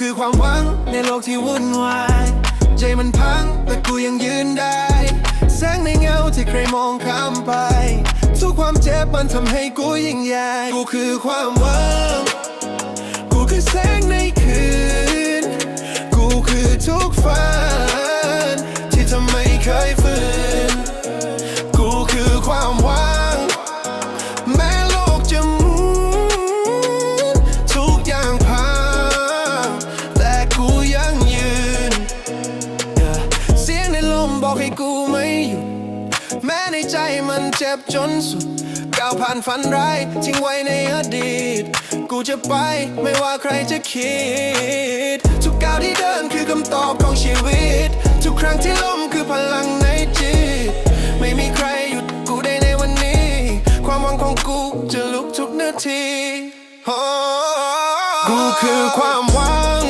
คือความหวังในโลกที่วุ่นวายใจมันพังแต่กูยังยืนได้ แสงในเงาที่ใครมองข้ามไป ทุกความเจ็บมันทำให้กูยิ่งใหญ่กูคือความหวัง กูคือแสงในคืน กูคือทุกฝัน บอกให้กูไม่หยุดแม้ในใจมันเจ็บจนสุดก้าวผ่านฝันร้ายทิ้งไว้ในอดีต กูจะไปไม่ว่าใครจะคิด ทุกก้าวที่เดินคือคำตอบของชีวิต ทุกครั้งที่ล้มคือพลังในจิต ไม่มีใครหยุดกูได้ในวันนี้ ความหวังของกูจะลุกทุกนาที กูคือความหวัง